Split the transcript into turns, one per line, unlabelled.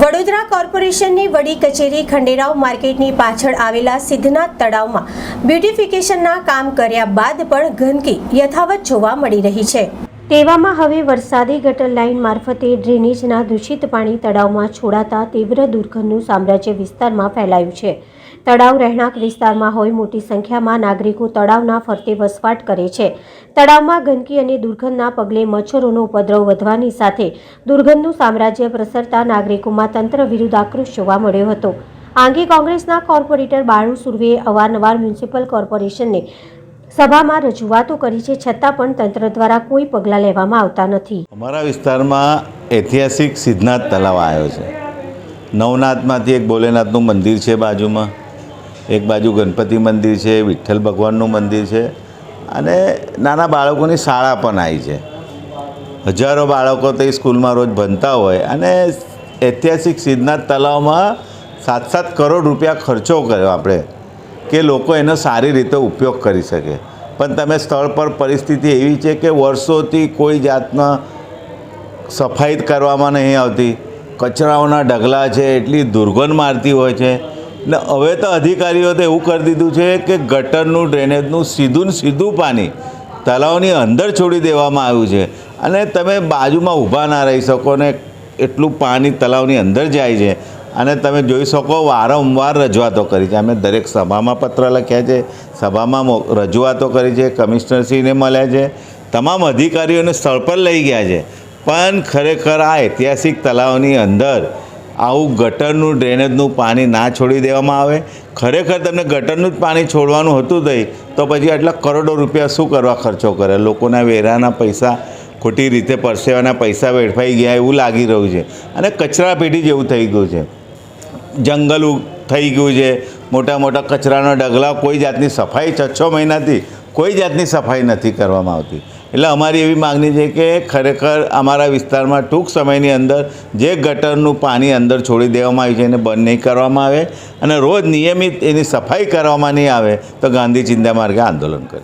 વડોદરા કોર્પોરેશનની વડી કચેરી ખંડેરાવ માર્કેટની પાછળ આવેલા સિદ્ધનાથ તળાવમાં બ્યુટિફિકેશનના કામ કર્યા બાદ પણ ગંદકી યથાવત જોવા મળી રહી છે. તેવામાં હવે વરસાદી ગટર લાઇન મારફતે ડ્રેનેજના દૂષિત પાણી તળાવમાં છોડાતા તીવ્ર દુર્ગંધનું સામ્રાજ્ય વિસ્તારમાં ફેલાયું છે. તળાવ રહેણાંક વિસ્તારમાં હોય મોટી સંખ્યામાં નાગરિકો તળાવના ફરતે વસવાટ કરે છે. તળાવમાં ગંદકી અને દુર્ગંધના પગલે મચ્છરોનો ઉપદ્રવ વધવાની સાથે દુર્ગંધનું સામ્રાજ્ય પ્રસરતા નાગરિકોમાં તંત્ર વિરુદ્ધ આક્રોશ જોવા મળ્યો હતો. આ અંગે કોંગ્રેસના કોર્પોરેટર બાળુ સુર્વેએ અવારનવાર મ્યુનિસિપલ કોર્પોરેશનને સભામાં રજૂઆતો કરી છે, છતાં પણ તંત્ર દ્વારા કોઈ પગલાં લેવામાં આવતા નથી.
અમારા વિસ્તારમાં ઐતિહાસિક સિદ્ધનાથ તલાવ આવ્યો છે. નવનાથમાંથી એક ભોલેનાથનું મંદિર છે બાજુમાં. એક બાજુ ગણપતિ મંદિર છે, વિઠ્ઠલ ભગવાનનું મંદિર છે અને નાના બાળકોની શાળા પણ આવી છે. હજારો બાળકો તે સ્કૂલમાં રોજ ભણતા હોય અને ઐતિહાસિક સિદ્ધનાથ તલાવમાં સાત સાત કરોડ રૂપિયા ખર્ચો કર્યો આપણે. કે લોકો એનો સારી રીતે ઉપયોગ કરી શકે. પણ તમે સ્થળ પર પરિસ્થિતિ એવી છે કે વર્ષોથી કોઈ જાતના સફાઈ કરવામાં નહીં આવતી, કચરાઓના ઢગલા છે, એટલી દુર્ગંધ મારતી હોય છે. ને હવે તો અધિકારીઓ તો એવું કરી દીધું છે કે ગટરનું ડ્રેનેજનું સીધું ને સીધું પાણી તળાવની અંદર છોડી દેવામાં આવ્યું છે. અને તમે બાજુમાં ઊભા ના રહી શકો ને એટલું પાણી તળાવની અંદર જાય છે. અને તમે જોઈ શકો વારંવાર રજૂઆતો કરી છે. અમે દરેક સભામાં પત્ર લખ્યા છે, સભામાં રજૂઆતો કરી છે કમિશનરશ્રીને મળ્યા છે, તમામ અધિકારીઓને સ્થળ પર લઈ ગયા છે. પણ ખરેખર આ ઐતિહાસિક તળાવની અંદર આવું ગટરનું ડ્રેનેજનું પાણી ના છોડી દેવામાં આવે. ખરેખર તમને ગટરનું જ પાણી છોડવાનું હતું થઈ તો પછી આટલા કરોડો રૂપિયા શું કરવા ખર્ચો કરે લોકોના વેરાના પૈસા ખોટી રીતે પરસેવાના પૈસા વેડફાઈ ગયા એવું લાગી રહ્યું છે. અને કચરા પેટી જેવું થઈ ગયું છે. જંગલ થઈ ગયું છે. મોટા મોટા કચરાના ડગલા કોઈ જાતની સફાઈ છ છ મહિનાથી કોઈ જાતની સફાઈ નથી કરવામાં આવતી. એટલે અમારી એવી માગણી છે કે ખરેખર અમારા વિસ્તારમાં ટૂંક સમયની અંદર જે ગટરનું પાણી અંદર છોડી દેવામાં આવ્યું છે એને બંધ નહીં કરવામાં આવે અને રોજ નિયમિત એની સફાઈ કરવામાં નહીં આવે તો ગાંધી ચિંતા માર્ગે આંદોલન કરે